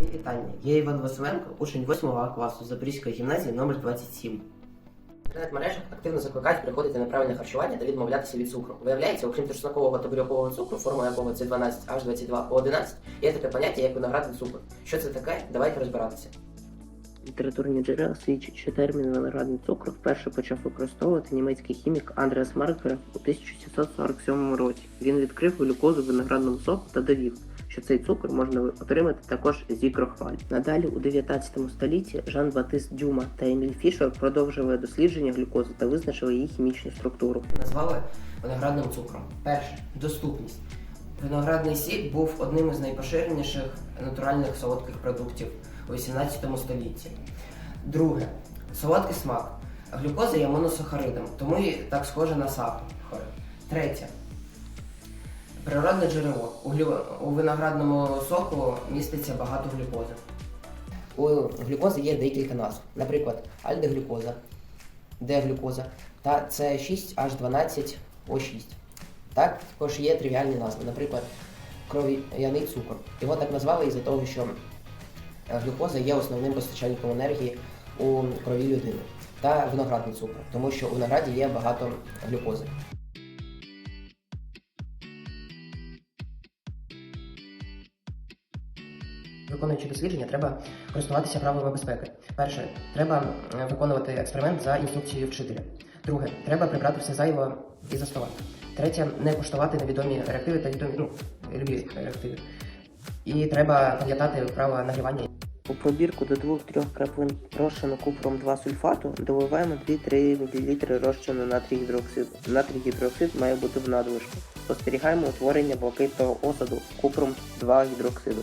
Вітання. Я Іван Василенко, учень 8 класу Запорізької гімназії номер 27. В інтернет-мережах активно закликають приходити на правильне харчування та відмовлятися від цукру. Виявляється, окрім тошнакового та бурякового цукру, форма якого це 12 h 22 o 11 є таке поняття, як виноградний цукор. Що це таке? Давайте розбиратися. Літературні джерела свідчать, що термін виноградний цукор вперше почав використовувати німецький хімік Андреас Маркграф у 1747 році. Він відкрив глюкозу в виноградному соку та довів, що цей цукор можна отримати також зі крохмаль. Надалі у 19 столітті Жан Батист Дюма та Еміль Фішер продовжили дослідження глюкози та визначили її хімічну структуру. Назвали виноградним цукром. Перше доступність. Виноградний сік був одним із найпоширеніших натуральних солодких продуктів у 18 столітті. Друге солодкий смак. Глюкоза є моносахаридом, тому і так схоже на сахар. Третє. Природне джерело. У, виноградному соку міститься багато глюкози. У глюкози є декілька назв. Наприклад, альдеглюкоза, Д-глюкоза та С6H12O6. Так, також є тривіальні назви, наприклад, кров'яний цукор. Його так назвали із-за того, що е, глюкоза є основним постачальником енергії у крові людини. Та виноградний цукор, тому що у винограді є багато глюкози. Виконуючи дослідження, треба користуватися правилами безпеки. Перше, треба виконувати експеримент за інструкцією вчителя. Друге, треба прибрати все зайве із за. Третє, не куштувати невідомі реактиви та відомі ну, любі реактиви. І треба пам'ятати правила нагрівання. У пробірку до 2-3 краплин розчину купром 2 сульфату доливаємо 2-3 мл розчину натрій гідроксиду. Натрій гідроксид має бути в надлишку. Спостерігаємо утворення блакитного осаду купром 2 гідроксиду.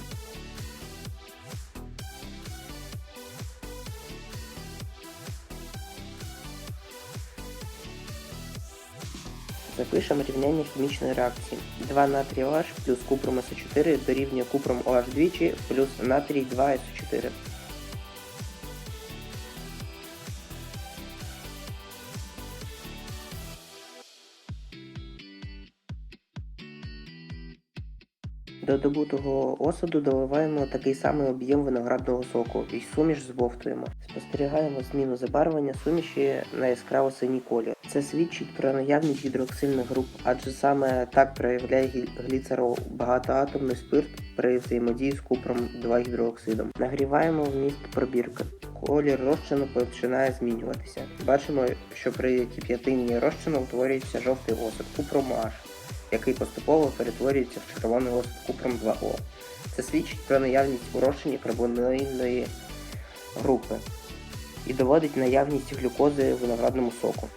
Запишемо рівняння хімічної реакції. 2 натрій OH плюс купром СО4 дорівнює купром OH двічі плюс натрій 2 СО4. До добутого осаду доливаємо такий самий об'єм виноградного соку і суміш збовтуємо. Спостерігаємо зміну забарвлення суміші на яскраво синій колір. Це свідчить про наявність гідроксильних груп, адже саме так проявляє гліцерол багатоатомний спирт при взаємодії з купром 2 гідроксидом. Нагріваємо вміст пробірки. Колір розчину починає змінюватися. Бачимо, що при кип'ятинні розчину утворюється жовтий осад купром H який поступово перетворюється в червоний осад купром 2О. Це свідчить про наявність у розчині карбонильної групи і доводить наявність глюкози в виноградному соку.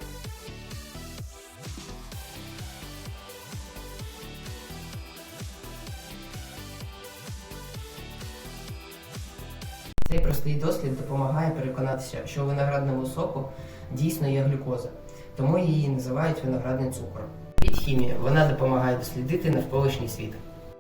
Цей простий дослід допомагає переконатися, що у виноградному соку дійсно є глюкоза, тому її називають виноградним цукром. Від хімії вона допомагає дослідити навколишній світ.